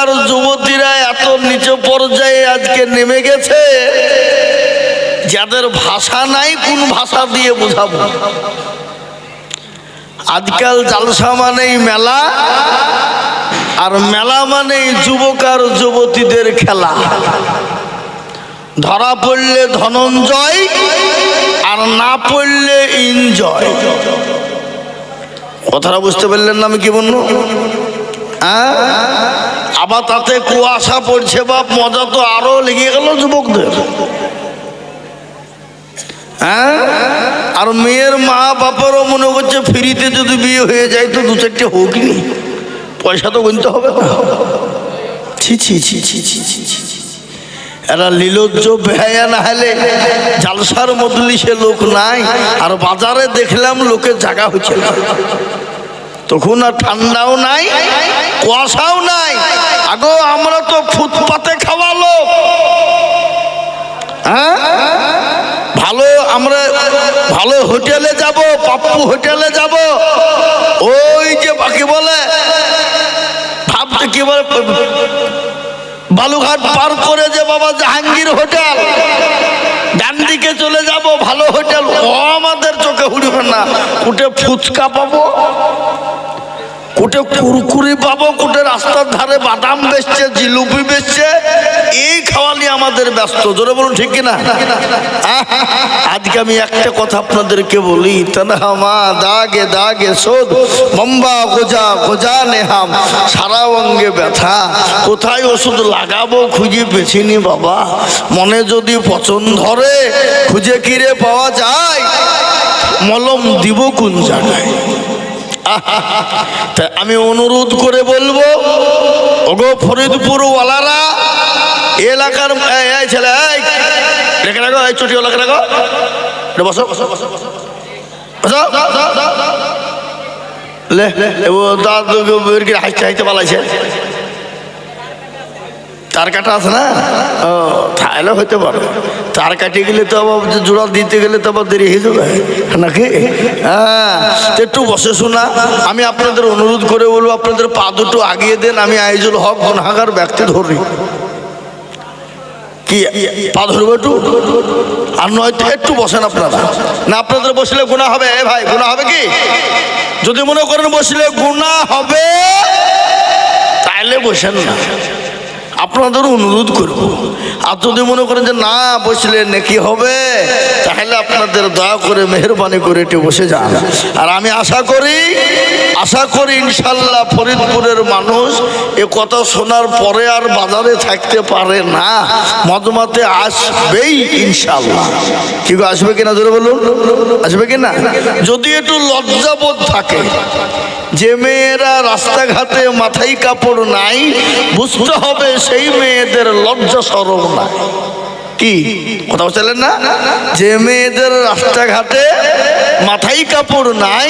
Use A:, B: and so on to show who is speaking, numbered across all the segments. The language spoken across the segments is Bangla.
A: আর যুবতীরা এত নিচু পর্যায়ে আজকে নেমে গেছে, যাদের ভাষা নাই, কোন ভাষা দিয়ে বোঝাবো? আজকাল জালসা মানেই মেলা, আর মেলা মানেই যুবক আর যুবতীদের খেলা। ধরা পড়লে ধনঞ্জয়, আর না পড়লে ইনজয়। কথাটা বুঝতে পারলেন না আমি কি বলব? হ্যাঁ? আবার তাতে কুয়াশা পড়ছে বা মজা তো আরও লেগে গেল যুবকদের। হ্যাঁ? আর মেয়ের মা বাপারও মনে করছে ফ্রিতে যদি বিয়ে হয়ে যায় তো দু চারটে হোক নি। পয়সা তো গুনতে হবে। এরা লীলজ্জ বেহায়া না হলে জালসার মজলিসে লোক নাই। আর বাজারে দেখলাম লোকের জাগা হচ্ছে না। তখন আর ঠান্ডাও নাই, কুয়াশাও নাই। আগো, আমরা তো ফুটপাতে খাওয়া লোক। হ্যাঁ? ভালো, আমরা ভালো হোটেলে যাব, পাপ্পু হোটেলে যাব। ওই যে বাকি বলে, ভাবতে কি বলে বালুঘাট পার করে যে বাবা জাহাঙ্গীর হোটেল, ডান দিকে চলে যাব, ভালো হোটেল। ও আমাদের চোখে হুড়িবে না কুটে ফুচকা পাবো। কোটে কুরকুরি পাবো কোটে রাস্তার ধারে বাদাম বেচছে, জিলুপি বেচছে, এই খাওয়ালি আমাদের ব্যস্ত। জোরে বলুন, ঠিক কিনা? আজকে আমি একটা কথা আপনাদেরকে বলি, তনহামা, দাগে দাগে শোধ, মম্বা গোজা গোজা নেহাম, সারা অঙ্গে ব্যথা। কোথায় ওষুধ লাগাবো খুঁজে পেছিনি বাবা। মনে যদি পছন্দ ধরে, খুঁজে কিরে পাওয়া যায়? মলম দিব কোন জায়গায়? তা আমি অনুরোধ করে বলব, ওগো ফরিদপুর ওয়ালারা এলাকার ছেলে রেখে রাখো, এই চটি ওলাকে রাখো। বসো বসো বসো বসো বসো। লে ও দাদু হাসতে হাসতে পালাইছে। তার কাটা আছে না? ও, তাহলে হইতে পারে। তার কাটিয়ে গেলে তো আবার জোড়া দিতে গেলে তো আবার দেরি হয়ে যাবে, নাকি? হ্যাঁ একটু বসে শোনা। আমি আপনাদের অনুরোধ করে বলব, আপনাদের পা দুটো আগিয়ে দেন, আমি আইজুল হক গুনাগার ব্যক্তি ধরি। কি, পা ধরবো একটু? আর নয়তো একটু বসেন আপনারা। না, আপনাদের বসলে গুণা হবে? এ ভাই, গুণা হবে কি? যদি মনে করেন বসলে গুণা হবে, তাইলে বসেন না। আপনাদের অনুরোধ করব। আর যদি মনে করেন যে না, বসলে নাকি হবে, তাহলে আপনাদের দয়া করে, মেহরবানি করে একটু বসে যান। আর আমি আশা করি আশা করি ইনশাল্লাহ ফরিদপুরের মানুষ এ কথা শোনার পরে আর বাজারে থাকতে পারে না। মদমাতে আসবেই ইনশাল্লাহ। কি আসবে কিনা জোরে বলুন? আসবে কিনা? যদি একটু লজ্জাবোধ থাকে, যে মেয়েরা রাস্তাঘাটে মাথায় কাপড় নাই, বুঝতে হবে সেই মেয়েদের লজ্জা সরব না। কি? কথা বলছিলেন না? যে মেয়েদের রাস্তাঘাটে মাথায় কাপড় নাই,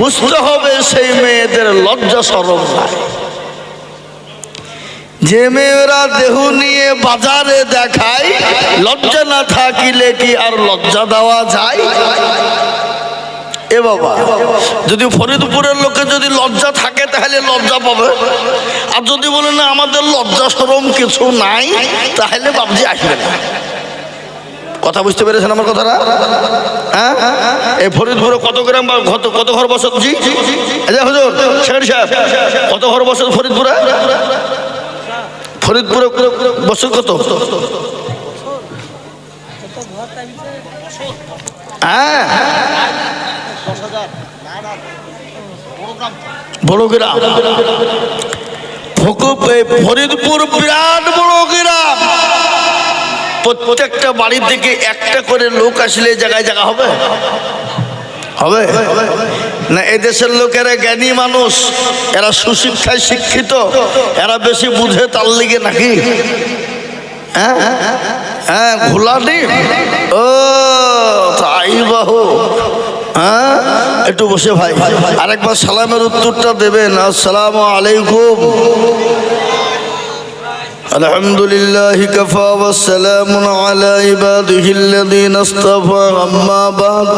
A: বুঝতে হবে সেই মেয়েদের লজ্জা সরব নাই যে মেয়েরা দেহ নিয়ে বাজারে দেখায়, লজ্জা না থাকিলে কি আর লজ্জা দেওয়া যায়? এ বাবা, যদি ফরিদপুরের লোকে যদি লজ্জা থাকে, তাহলে লজ্জা পাবে। আর যদি বলে, না, আমাদের লজ্জা সরম কিছু নাই, তাহলে বাবজি আসবে না। কথা বুঝতে পেরেছেন আমার কথাটা? হ্যাঁ? এই ফরিদপুরে কত গ্রাম বা কত কত ঘর বসত জি হুজুর সেক্রেটারি সাহেব, কত ঘর বসত ফরিদপুরে? ফরিদপুরে বছর কত? হ্যাঁ? বড় গ্রাম। ফরিদপুর বিরাট বড় গ্রাম প্রত্যেকটা বাড়ি থেকে একটা করে লোক আসলে জায়গায় জায়গা হবে? হবে? না এদেশের লোকেরা জ্ঞানী মানুষ, এরা সুশিক্ষায় শিক্ষিত, এরা বেশি বুঝে তার লিগে নাকি? হ্যাঁ? হ্যাঁ ঘোলা ডিম? ও, তাই বাহু। হ্যাঁ? একটু বসে ভাই আরেকবার সালামের উত্তরটা দেবেন। আসসালামু আলাইকুম। الحمد لله كفى والسلام على عباده الذين اصطفى أما بعد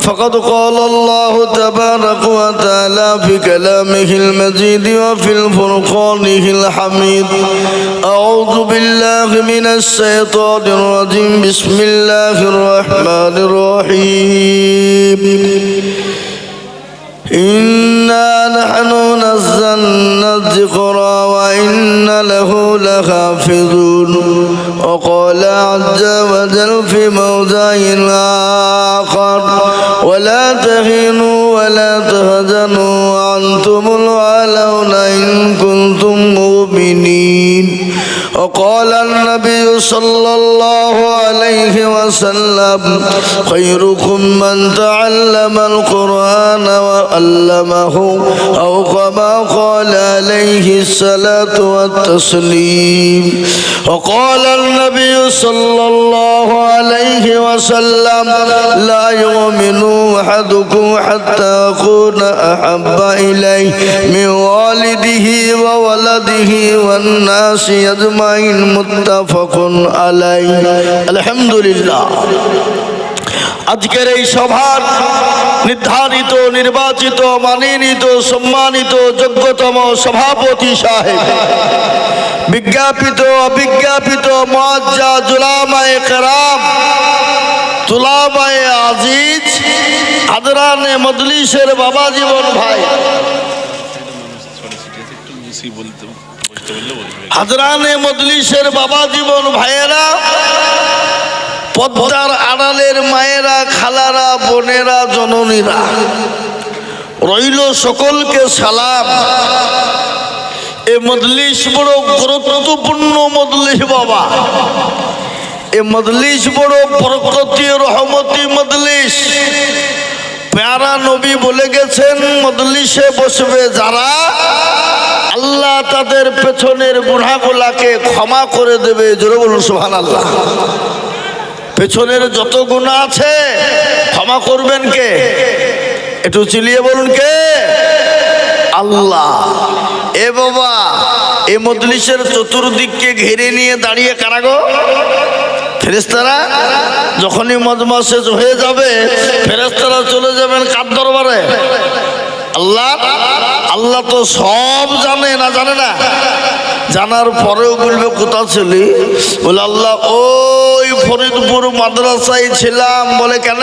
A: فقد قال الله تبارك وتعالى في كلامه المجيد وفي الفرقانه الحميد أعوذ بالله من الشيطان الرجيم بسم الله الرحمن الرحيم إنا نحن نزلنا الذكر وإن له لحافظون. وقال عز وجل في موضع آخر ولا تهنوا ولا تهزنوا وأنتم الأعلون إن كنتم مؤمنين. وقال النبي صلى الله عليه وسلم خيركم من تعلم القرآن وعلمه أو كما قال عليه الصلاة والتسليم. وقال النبي صلى الله عليه وسلم لا يؤمن أحدكم حتى أكون أحب إليه من والده وولده والناس أجمعين متفق عليه الحمد لله আজকের এই সভার নির্ধারিত নির্বাচিত মানিনীত সম্মানিত যোগ্যতম সভাপতি সাহেব বিজ্ঞাপিত অবিজ্ঞাপিত মজ্জা জুলামায় কেরাম তুলামায় আজিজ আদরানে মজলিসের বাবা জীবন ভাই
B: সরি সিটি আছে একটু মিশিয়ে বলতে বসতে বললে বলবে
A: হাজরানে মজলিসের বাবা জীবন ভাইয়েরা, পদ্মার আড়ালের মায়েরা, খালারা, বোনেরা, জননীরা, রইল সকলকে সালাম। এ মজলিস বড় গুরুত্বপূর্ণ মজলিস বাবা। এ মজলিস বড় বরকতি রহমতি মজলিস। প্যারা নবী বলে গেছেন, মজলিসে বসবে যারা আল্লাহ তাদের পেছনের গুনাগুলাকে ক্ষমা করে দেবে। জোরে বলুন সোহান আল্লাহ পেছনের যত গুণা আছে, ক্ষমা করবেন কে? একটু চিলিয়ে বলুন কে? আল্লাহ। এ বাবা, এ মজলিসের চতুর্দিককে ঘিরে নিয়ে দাঁড়িয়ে কারাগো ফেরেস্তারা যখনই মজমা শেষ হয়ে যাবে ফেরেস্তারা চলে যাবেন কার দরবারে। আল্লাহ আল্লাহ তো সব জানে, না জানে না? জানার পরেও বলবে কোথা ছিলি? বলে, আল্লাহ, ওই ফরিদপুর মাদ্রাসায় ছিলাম। বলে, কেন?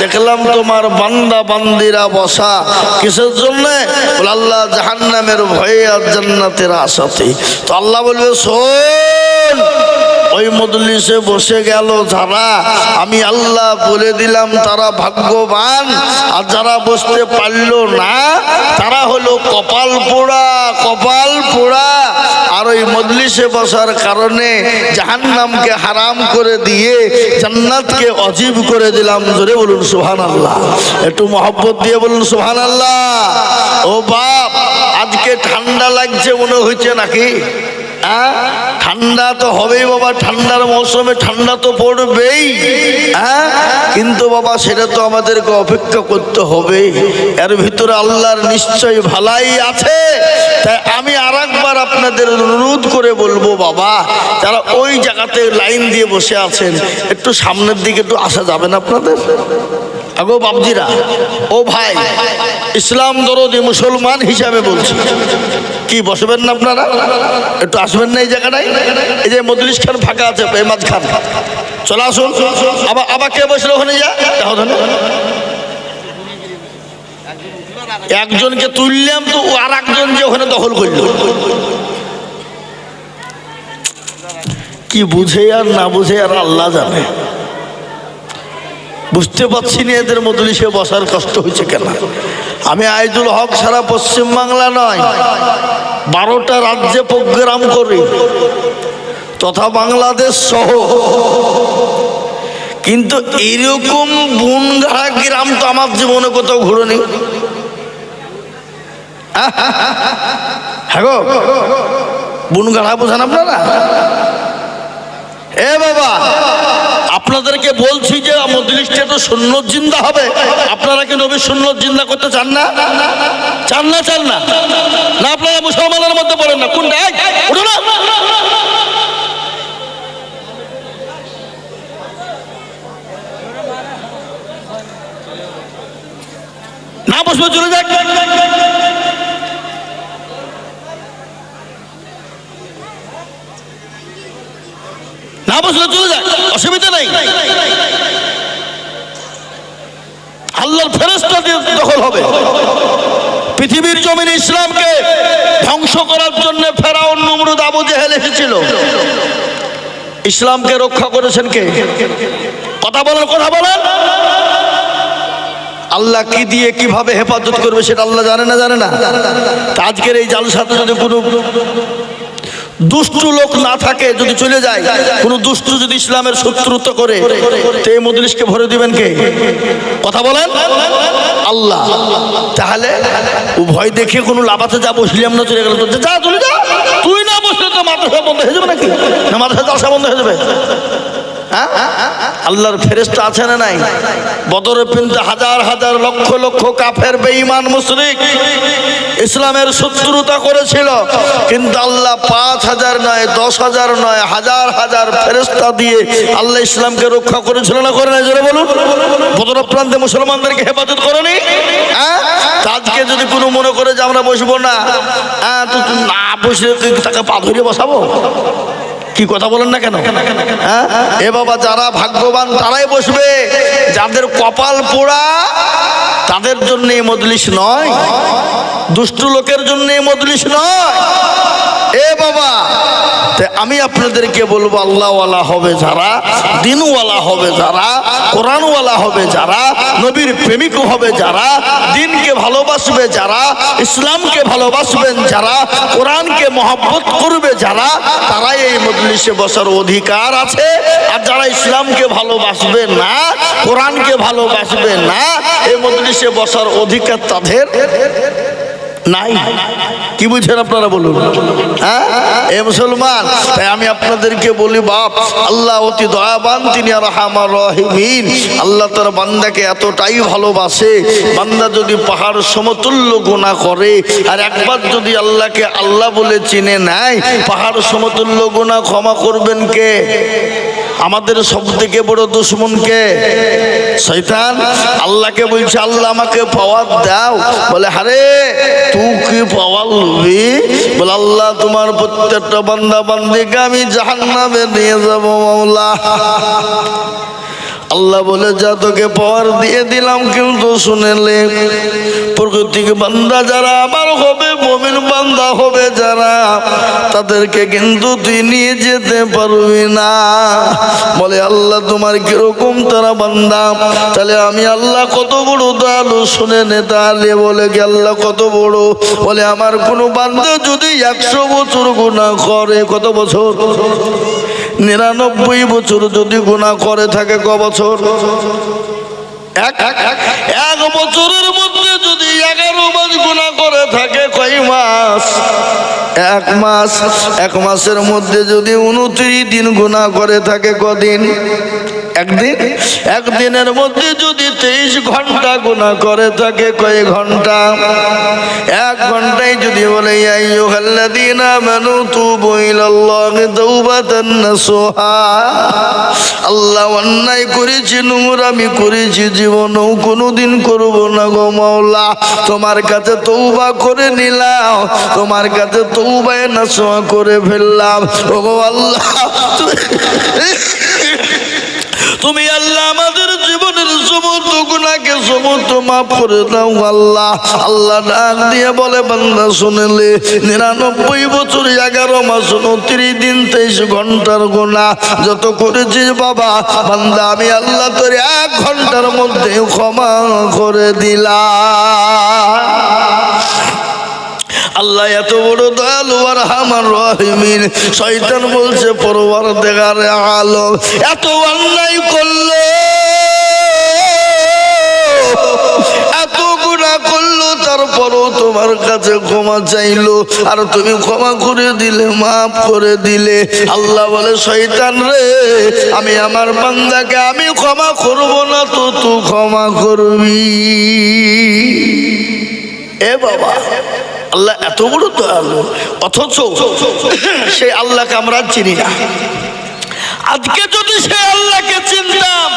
A: দেখলাম তোমার বান্দা, বান্দিরা বসা। কিসের জন্য? বলে, আল্লাহ, জাহান্নামের ভয়ে আর জান্নাতের আশাতে তো আল্লাহ বলবে, শোন ওই মজলিসে বসে গেল যারা। আমি আল্লাহ বলে দিলাম, তারা ভাগ্যবান। আর যারা বসতে পারল না, তারা হলো কপাল পোড়া কপাল পোড়া। আর ওই মজলিসে বসার কারণে জাহান্নামকে হারাম করে দিয়ে জান্নাতকে অজীব করে দিলাম। জোরে বলুন সুহান আল্লাহ একটু মহব্বত দিয়ে বলুন সুহান আল্লাহ ও বাপ, আজকে ঠান্ডা লাগছে মনে হচ্ছে নাকি? হ্যাঁ? ঠান্ডা তো হবেই বাবা, ঠান্ডার মৌসুমে ঠান্ডা তো পড়বেই হ্যাঁ? কিন্তু বাবা, সেটা তো আমাদেরকে অপেক্ষা করতে হবে। এর ভিতরে আল্লাহর নিশ্চয় ভালাই আছে। তাই আমি আর একবার আপনাদের অনুরোধ করে বলব বাবা, যারা ওই জায়গাতে লাইন দিয়ে বসে আছেন, একটু সামনের দিকে একটু আসা যাবে না আপনাদের? আগো বাবজিরা ও ভাই, ইসলাম দরদি মুসলমান হিসাবে বলছি। কি বসবেন না আপনারা? একটু আসবেন না এই জায়গাটায়? এই যে মদলিস খান ফাঁকা আছে, এই মাঝখান। চলে আসুন। আবার আবার কে বসল ওখানে যা? একজনকে তুললাম তো আর একজন যে ওখানে দখল করল। কি বুঝে আর না বুঝে আর আল্লাহ জানে। বুঝতে পারছি না এদের মজলিসে বসার কষ্ট হয়েছে কেন। আমি আইদুল হক সারা পশ্চিম বাংলা নয়। বারোটা রাজ্যে প্রোগ্রাম করি, তথা বাংলাদেশ সহ। কিন্তু এরকম বনগাড়া গ্রাম তো আমার জীবনে কোথাও ঘুরোনি। হ্যাঁ গো, বনগাড়া বোঝান আপনারা? এ বাবা আপনাদেরকে বলছি যে মজলিসটা তো শূন্য জিন্দা হবে। আপনারা কি নবীর শূন্য জিন্দা করতে চান না? চান না চান না। না, আপনারা মুসলমানের মধ্যে পড়েন না। কোনটা? না। না বসবে, চলে যাক। না বসলে চলে যাক অসুবিধা নাই। আল্লাহর ফেরস্তা দখল হবে। পৃথিবীর জমিন ইসলামকে ধ্বংস করার জন্য ফেরাউন নমরুদ আবু জেহেল এসেছিল। ইসলামকে রক্ষা করেছেন কে? কথা বলেন কথা বলেন। আল্লাহ কি দিয়ে, কীভাবে হেফাজত করবে সেটা আল্লাহ জানে না জানে না। আজকের এই জালসাতে যদি কোনো দুষ্টু লোক না থাকে যদি চলে যায়, কোন দুষ্টু যদি ইসলামের শত্রুত্ব করে, তো এই ভরে দিবেন কে? কথা বলেন? আল্লাহ। তাহলে ও ভয় দেখে কোনো লাভাতে যা বসলাম না চলে গেল তো যা, চলে যা। তুই না বসলে তো মাদ্রাসা বন্ধ হয়ে যাবে নাকি? না, মাদ্রাসা দশা বন্ধ হয়ে যাবে। হ্যাঁ? আল্লাহর ফেরেস্তা আছে না নাই? বদরে পিনতে হাজার হাজার লক্ষ লক্ষ কাফের, বেঈমান, মুশরিক ইসলামের শত্রুতা করেছিল। কিন্তু আল্লাহ পাঁচ হাজার নয়, দশ হাজার নয়, হাজার হাজার ফেরেস্তা দিয়ে আল্লাহ ইসলামকে রক্ষা করেছিল না করে না জোরে বলুন। বদর প্রান্তে মুসলমানদেরকে হেফাজত করেনি? হ্যাঁ? আজকে যদি কোনো মনে করে যে আমরা বসবো না হ্যাঁ তো না তুই তাকে পা ধরে বসাবো? কি কথা বলেন না কেন? হ্যাঁ? এ বাবা, যারা ভাগ্যবান, তারাই বসবে। যাদের কপাল পোড়া, তাদের জন্য এই নয়। দুষ্ট লোকের জন্য এই নয়। এ বাবা আমি আপনাদেরকে বলব, আল্লাহওয়ালা হবে যারা, দিনওয়ালা হবে যারা, কোরআনওয়ালা হবে যারা, নবীর প্রেমিক হবে যারা, দিনকে ভালোবাসবে যারা, ইসলামকে ভালোবাসবেন যারা, কোরআনকে মহব্বত করবে যারা, তারাই এই মজলিসে বসার অধিকার আছে। আর যারা ইসলামকে ভালোবাসবে না, কোরআনকে ভালোবাসবে না, এই মজলিসে বসার অধিকার তাদের নাই। কি বুঝছেন আপনারা বলুন? হ্যাঁ? এ মুসলমান, তাই আমি আপনাদেরকে বলি, বাপ, আল্লাহ অতি দয়াবান, তিনি আর রহমান রহিমিন। আল্লাহ তার বান্দাকে এতটাই ভালোবাসে, বান্দা যদি পাহাড় সমতুল্য গুণা করে, আর একবার যদি আল্লাহকে আল্লাহ বলে চিনে নেয়, পাহাড় সমতুল্য গুণা ক্ষমা করবেন কে? আমাদের সব থেকে বড় দুশ্মনকে শৈতান আল্লাহকে বলছে, আল্লাহ আমাকে পাওয়ার দাও। বলে হারে তুই কি পাওয়ার লবি বলে, আল্লাহ তোমার প্রত্যেকটা বান্দা বান্দিকে আমি জাহান্নামে নিয়ে যাব, মাওলা। আল্লাহ বলে যা তোকে পাওয়ার দিয়ে দিলাম কিন্তু শুনেলে প্রকৃতিক বান্দা যারা আবার হবে, মমিন বান্দা হবে যারা, তাদেরকে কিন্তু তুই নিয়ে যেতে পারবি না। বলে, আল্লাহ তোমার কীরকম তারা বান্দা? তাহলে আমি আল্লাহ কত বড় দয়ালু, শুনে নে তাহলে। বলে, কি আল্লাহ কত বড়? বলে, আমার কোনো বান্দা যদি একশো বছর গুণা করে। কত বছর? নিরানব্বই বছর যদি গুণা করে থাকে ক বছর? এক বছরের মধ্যে যদি এগারো মাস গুণা করে থাকে কয় মাস? এক মাস। এক মাসের মধ্যে যদি উনত্রিশ দিন গুণা করে থাকে কদিন? একদিন। একদিনের মধ্যে যদি তেইশ ঘণ্টা গুণা করে থাকে কয় ঘণ্টা? যদি বলে আল্লাহ অন্যায় করেছি, নোংরামি করেছি, জীবনেও কোনোদিন করব না গো মাওলা। তোমার কাছে তৌবা করে নিলাম, তোমার কাছে তৌবায় নাসুহা করে ফেললাম। ও আল্লাহ তুমি আল্লাহ আমাদের জীবনের সমস্ত গুণাকে সমস্ত মাফ করে দাও, আল্লাহ। আল্লাহ ডাক দিয়ে বলে, বান্দা শুনেলে নিরানব্বই বছর, এগারো মাস, উনত্রিশ দিন, তেইশ ঘণ্টার গুণা যত করেছিস বাবা, বান্দা, আমি আল্লাহ তোর এক ঘণ্টার মধ্যে ক্ষমা করে দিলাম। আল্লাহ এত বড় দয়ালু আর আমার রহিমিন। শয়তান বলছে পরবার দেখারে আলো এত অন্যায় করল, এত গুণা করল, তারপরও তোমার কাছে ক্ষমা চাইলো। আর তুমি ক্ষমা করে দিলে, মাফ করে দিলে। আল্লাহ বলে, শয়তান রে, আমি আমার বান্দাকে আমি ক্ষমা করব না তো তুই ক্ষমা করবি। এ বাবা। আল্লাহ এত বড় দয়ালু, অথচ সেই আল্লাহকে আমরা চিনি না। আজকে যদি সে আল্লাহকে চিনতাম,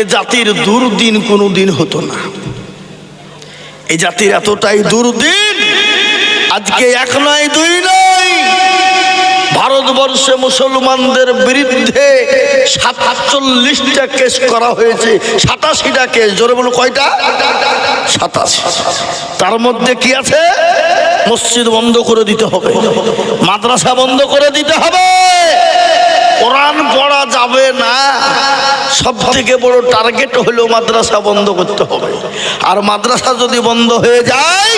A: এ জাতির দুর্দিন কোনো দিন হতো না। এই জাতির এতটাই দুর্দিন, আজকে এক নয়, দুই নয় ভারতবর্ষে মুসলমানদের বিরুদ্ধে সাতচল্লিশটা কেস করা হয়েছে, সাতাশিটা কেস, জোরে বলো কয়টা? সাতাশি। তার মধ্যে কি আছে? মসজিদ বন্ধ করে দিতে হবে, মাদ্রাসা বন্ধ করে দিতে হবে। কোরআন পড়া যাবে না। সব থেকে বড় টার্গেট হলো মাদ্রাসা বন্ধ করতে হবে। আর মাদ্রাসা যদি বন্ধ হয়ে যায়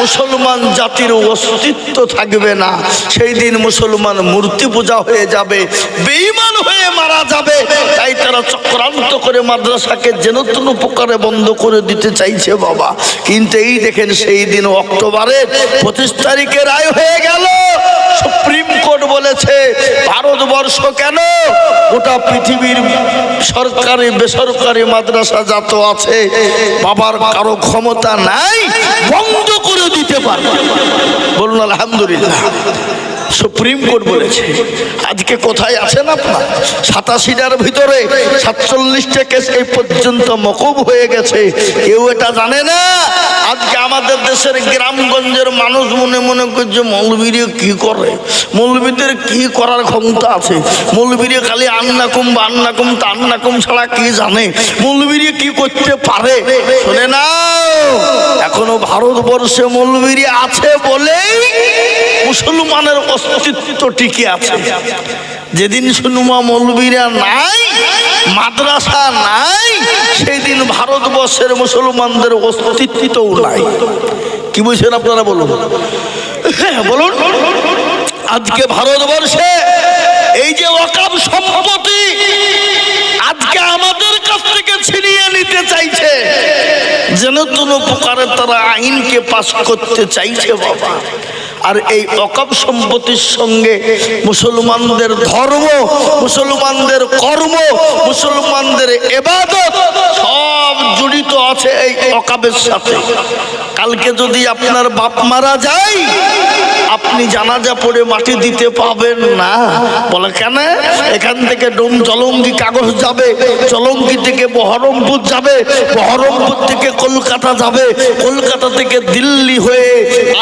A: মুসলমান জাতির অস্তিত্ব থাকবে না। সেই দিন মুসলমান মূর্তি পূজা হয়ে যাবে, বেঈমান হয়ে মারা যাবে। তাই তারা চক্রান্ত করে মাদ্রাসাকে যেন তেন প্রকারে বন্ধ করে দিতে চাইছে বাবা। কিন্তু এই দেখেন সেই দিন অক্টোবরের পঁচিশ তারিখে রায় হয়ে গেল। সুপ্রিম কোর্ট বলেছে, ভারতবর্ষ কেন? গোটা পৃথিবীর সরকারি, বেসরকারি মাদ্রাসা যত আছে, বাবার কারও ক্ষমতা নাই, বন্ধ করে দিতে পারে বলুন, আলহামদুলিল্লাহ। সুপ্রিম কোর্ট বলেছে, আজকে কোথায় আছেন আপনার? সাতাশিটার ভিতরে সাতচল্লিশটা কেস এই পর্যন্ত মকুব হয়ে গেছে। কেউ এটা জানে না? আজকে আমাদের দেশের গ্রামগঞ্জের মানুষ মনে মনে করছে, মৌলবীরে কি করে? মৌলবীদের কি করার ক্ষমতা আছে? মৌলবীরে খালি আন্না কুম বা আন্না কুম তা আন্না কুম ছাড়া কি জানে? মৌলবীরে কি করতে পারে? শুনে এখনও ভারতবর্ষে মৌলবীরে আছে বলেই মুসলমানের অস্তিত্ব টিকে আছে। যেদিন শুনুমা মৌলবীরা নাই মাদ্রাসা নাই সেদিন ভারতবর্ষের মুসলমানদের অস্তিত্বও নাই। কি বলছেন আপনারা বলুন? হ্যাঁ, বলুন। আজকে ভারতবর্ষে এই যে অকাপ সম্পত্তি আজকে আমাদের কাছ থেকে ছিনিয়ে নিতে চাইছে। যেন কোনো প্রকারে তারা আইনকে পাশ করতে চাইছে বাবা। আর এই অকাপ সম্পত্তির সঙ্গে মুসলমানদের ধর্ম, মুসলমানদের কর্ম, মুসলমানদের এবাদত সব জড়িত আছে এই অকাবের সাথে। কালকে যদি আপনার বাপ মারা যায় আপনি জানাজা পড়ে মাটি দিতে পাবেন না। বলে, কেন? এখান থেকে ডোম জলঙ্গি কাগজ যাবে, জলঙ্গি থেকে বহরমপুর যাবে, বহরমপুর থেকে কলকাতা যাবে, কলকাতা থেকে দিল্লি হয়ে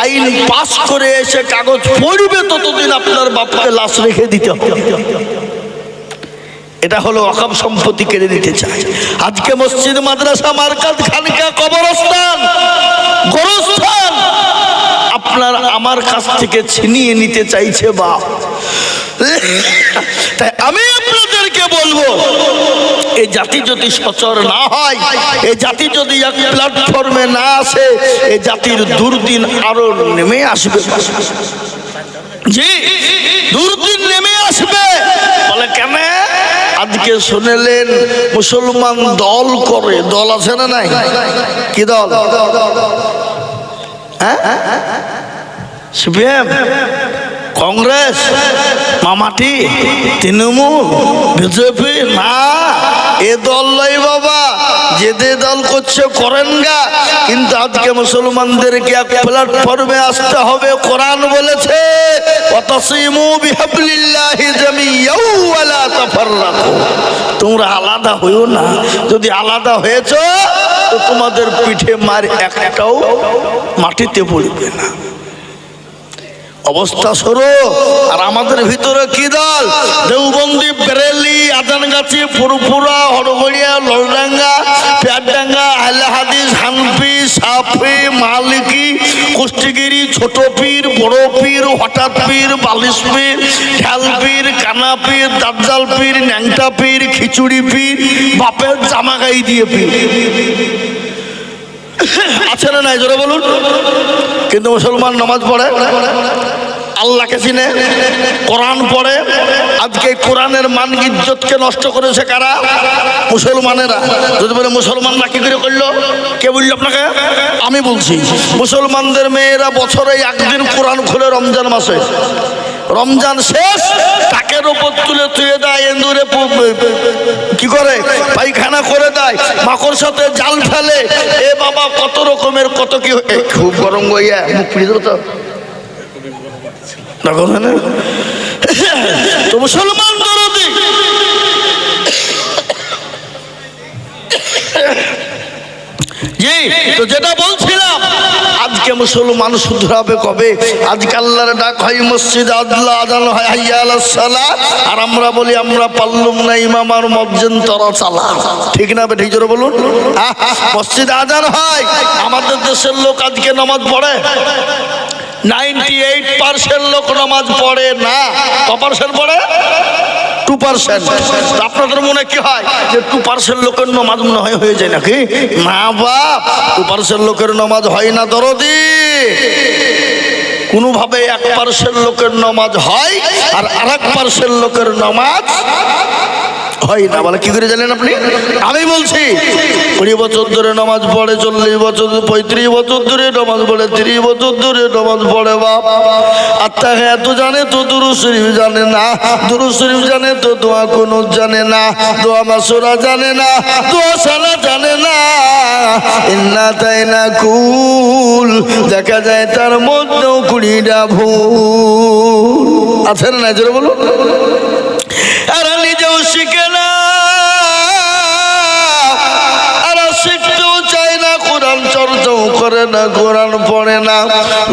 A: আইন পাস করে এসে কাগজ পড়বে, ততদিন আপনার বাপকে লাশ রেখে দিতে হবে। এটা হলো অকাম সম্পত্তি কেড়ে নিতে চায়। আজকে মসজিদ, মাদ্রাসা, মার্কাজ, খানকা, কবরস্থান, গোরস্থান আপনার আমার কাছ থেকে ছিনিয়ে নিতে চাইছে বাপ। তাই আমি আপনাদেরকে বলব এই জাতি যদি সচর না হয় এই জাতি যদি এক প্ল্যাটফর্মে না আসে এই জাতির দুর্দিন আরও নেমে আসবে। জি, দুর্দিন নেমে আসবে। বলে, কেন? আজকে শুনেলেন মুসলমান দল করে, দল আছে না নাই? কি দল? সিপিএম কংগ্রেস মামাটি তৃণমূল বিজেপি না এ দল নাই বাবা। যে যে দল করছে করেন গা, কিন্তু আজকে মুসলমানদেরকে এক প্ল্যাটফর্মে আসতে হবে? কোরআন বলেছে তোমরা আলাদা হইও না। যদি আলাদা হয়েছো, তো তোমাদের পিঠে মার একটাও মাটিতে পড়বে না। অবস্থা সরো আর আমাদের ভিতরে কি দল? দেওবন্দি, বেরেলি, আদানগাছি, ফুরফুরা, হরগড়িয়া লড়ডাঙ্গা পেয়ারডাঙ্গা আহলে হাদিস হানফি, সাফি, মালিকি, কুষ্টিগিরি ছোট পীর বড় পীর হঠাৎ পীর বালিশ পীর ঢাল পীর কানা পীর দাজ্জাল পীর ন্যাংটা পীর খিচুড়ি পীর বাপের জামা গাই দিয়ে পীর। আছে না নাই? জোরে বলুন। কিন্তু মুসলমান নামাজ পড়ে, আল্লাহকে চিনে, কোরআন পড়ে। আজকে কোরআনের মান ইজ্জতকে নষ্ট করেছে কারা? মুসলমানেরা। যদি বলে মুসলমানরা কি করে করল? কে বলল আপনাকে? আমি বলছি, মুসলমানদের মেয়েরা বছরে একদিন কোরআন খুলে রমজান মাসে। রমজান শেষ টাকের ওপর তুলে তুলে দেয় এন্দুরে কি করে? পায়খানা করে দেয়, মাকড় সাথে জাল ফেলে। এ বাবা, কত রকমের, কত কি খুব গরম গইয়া মুখ ফিরে তো। মুসলমান জি, তো যেটা বলছিলাম আজকে মুসলমান শুধরাবে কবে? আজকে আল্লাহর ডাক হয় মসজিদ আল্লাহ আদান হয় হাইয়া আলাস সালাহ। আর আমরা বলি, আমরা পারলুম না ইমাম আর মজ্জেন তরা চালা ঠিক না ঠিক জোরে বলুন? মসজিদ আজান হয়। আমাদের দেশের লোক আজকে নামাজ পড়ে। নাইনটি এইট পার্সেন্ট লোক নামাজ পড়ে না। ক পার্সেন্ট পড়ে? টু পার্সেন্ট আপনাদের মনে কি হয় যে টু পার্সেন্ট লোকের নমাজ মনে হয় হয়ে যায় নাকি? না বাপ টু পার্সেন্ট লোকের নামাজ হয় না দরদি। কোনোভাবে এক পার্সেন্ট লোকের নমাজ হয় আর আর এক পার্সেন্ট লোকের নামাজ হয় না, বলে কি করে জানেন আপনি? আমি বলছি, কুড়ি বছর ধরে নামাজ পড়ে, চল্লিশ বছর, পঁয়ত্রিশ বছর ধরে নামাজ পড়ে, তিরিশ বছর ধরে নামাজ পড়ে বাপ। আত্মা এত জানে তো দুরু শরীফ জানে না দুরু শরীফ জানে তো দোয়া কোনো জানে না, দোয়া মাসুরা জানে না, দোয়া সালা জানে না। ইন্না তাই না কুল, দেখা যায় তার মধ্যেও কুড়িটা ভুল। আছে না, জোরে বলুন? এরা নিজেও শিখে করে না, কোরআন পড়ে না,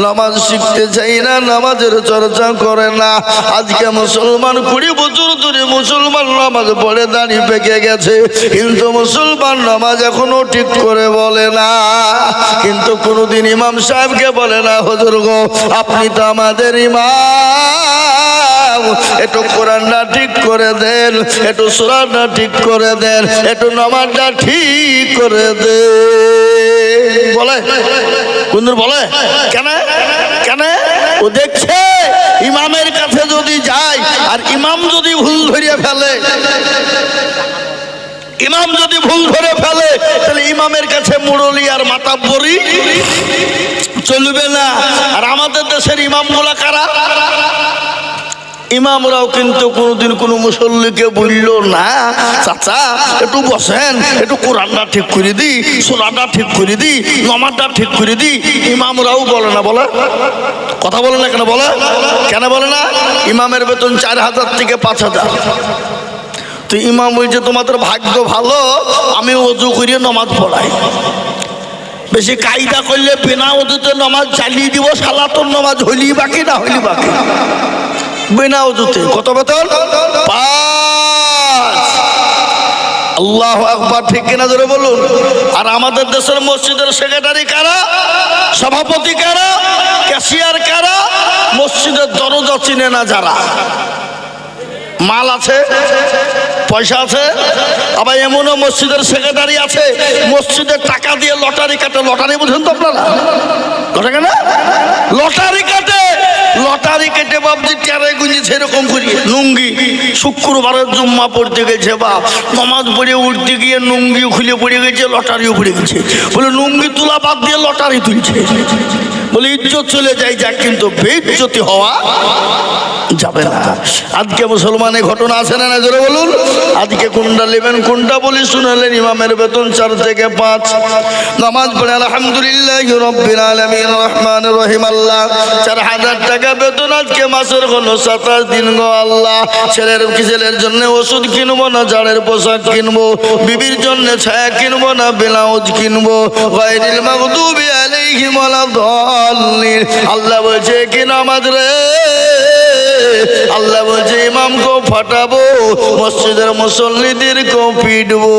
A: নামাজ শিখতে চাই না, নামাজের চর্চা করে না। আজকে মুসলমান, কুড়ি বছর ধরে মুসলমান নামাজ পড়ে দাঁড়িয়ে পেকে গেছে। কিন্তু মুসলমান নামাজ এখনও ঠিক করে বলে না। কিন্তু কোনোদিন ইমাম সাহেবকে বলে না, হজুর গো, আপনি তো আমাদের ইমাম। একটু কোরআনটা ঠিক করে দেন, একটু সুরানটা ঠিক করে দেন, একটু নামাজটা ঠিক করে দেন। বলে কুন্দুর বলে, কেন? কেন? ও দেখছে, ইমামের কাছে যদি যায়, আর ইমাম যদি ভুল ধরিয়ে ফেলে, ইমাম যদি ভুল ধরে ফেলে, তাহলে ইমামের কাছে মুরলি আর মাতা বড়ি চলবে না। আর আমাদের দেশের ইমাম ইমামগুলা কারা? ইমামরাও কিন্তু কোনোদিন কোনো মুসল্লিকে বলল, না, চাচা, একটু বসেন, একটু কোরআনটা ঠিক করে দিই সোনাটা ঠিক করে দিই, নমাজটা ঠিক করে দি ইমামরাও বলে না, বলে। কথা বলে না কেন, বলে? কেন বলে না? ইমামের বেতন চার হাজার থেকে পাঁচ হাজার। তো ইমাম ওই যে তোমাদের ভাগ্য ভালো, আমি অজু করিয়ে নমাজ পড়াই। বেশি কায়দা করলে বিনা অজুতে নমাজ চালিয়ে দিব সালাতর নমাজ হইলি বাকি, না হইলি বাকি। বিনা অজুতে। কত বেতন? পাঁচ। আল্লাহ একবার ঠিক কিনা ধরে বলুন? আর আমাদের দেশের মসজিদের সেক্রেটারি কারা? সভাপতি কারা? ক্যাশিয়ার কারা? মসজিদের দরজা চিনে না যারা। মাল আছে? পয়সা আছে? আবার এমনও মসজিদের সেক্রেটারি আছে মসজিদের টাকা দিয়ে লটারি কাটে। লটারি বুঝেন তো আপনারা? কেন? লটারি কাটে। লটারি কেটে বাবজি টেরে গুঁজে সেরকম করি লুঙ্গি শুক্রবারের জুম্মা পড়তে গেছে বা নমাজ পড়ে উঠতে গিয়ে লুঙ্গি খুলে পড়ে গেছে, লটারিও পড়ে গেছে। বলে, লুঙ্গি তোলা বাদ দিয়ে লটারি তুলছে। বলে, ইজ্জত চলে যায় যাক, কিন্তু বেজ্জতি হওয়া যাবে না। আজকে মুসলমানের ঘটনা আছে না না, জোরে বলুন? আজকে কোনটা নেবেন, কোনটা বলি শুনালেন ইমামের বেতন চার থেকে পাঁচ। নামাজ পড়ে, আলহামদুলিল্লাহ রব্বিল আলামিন রহমান রহিম, আল্লাহ। চার হাজার টাকা বেতন আজকে মাসের কোনো? সাতাশ দিন গো আল্লাহ। ছেলের ছেলের জন্য ওষুধ কিনবো না জাড়ের পোশাক কিনবো? বিবির জন্য ছায়া কিনবো না ব্লাউজ কিনবো? গায়রিল মাগদুবি আলাইহিম আল্লাহ বলছে কি নামাজ রে? আল্লাহ বলছে ইমাম কো ফাটাবো মসজিদের মুসল্লিদেরকেও পিটবো।